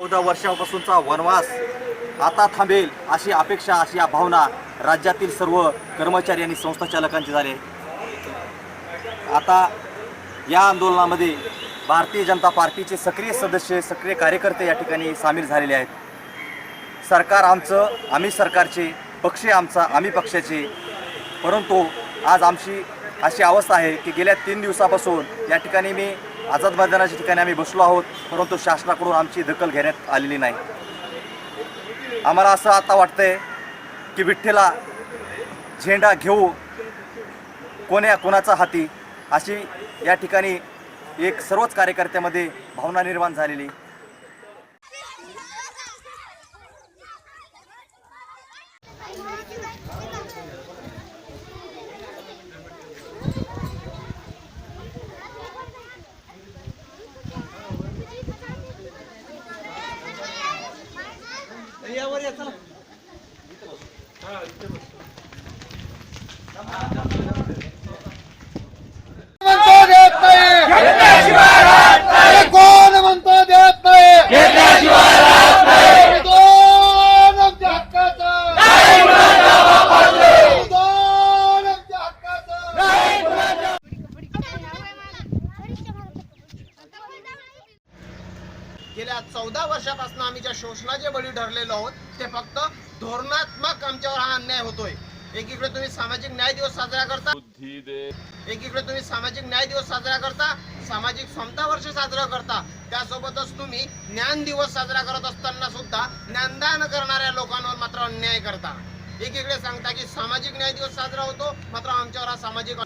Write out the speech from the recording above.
चौदा वर्षापासूनचा वनवास आता थांबेल अशी अपेक्षा अशी या भावना राज्यातील सर्व कर्मचारी आणि संस्था चालकांची झाली. आता या आंदोलनामध्ये भारतीय जनता पार्टीचे सक्रिय सदस्य सक्रिय कार्यकर्ते या ठिकाणी सामील झालेले आहेत. सरकार आमचं आम्ही सरकारचे पक्ष आमचा आम्ही पक्षाचे. परंतु आज आमची अशी अवस्था आहे की गेल्या तीन दिवसापासून या ठिकाणी मी आझाद मैदानाच्या ठिकाणी आम्ही बसलो आहोत परंतु शासनाकडून आमची दखल घेण्यात आलेली नाही. आम्हाला असं आता वाटतंय की विठ्ठला झेंडा घेऊ कोण्या कोणाचा हाती अशी या ठिकाणी एक सर्वच कार्यकर्त्यामध्ये भावना निर्माण झालेली. म्हणतो गेल्या चौदा वर्षापासून आम्ही ज्या शोषणाचे बळी ठरलेलो आहोत ते फक्त धोरणात्मक आमच्यावर हा अन्याय होतोय. एकीकडे तुम्ही सामाजिक न्याय दिवस साजरा करता. एकीकडे तुम्ही सामाजिक न्याय दिवस साजरा करता सामाजिक समता वर्ष साजरा करता. त्यासोबतच तुम्ही ज्ञान दिवस साजरा करत असताना सुद्धा ज्ञानदान करणाऱ्या लोकांवर मात्र अन्याय करता. एकीकडे सांगता की सामाजिक न्याय दिवस साजरा होतो मात्र आमच्यावर हा सामाजिक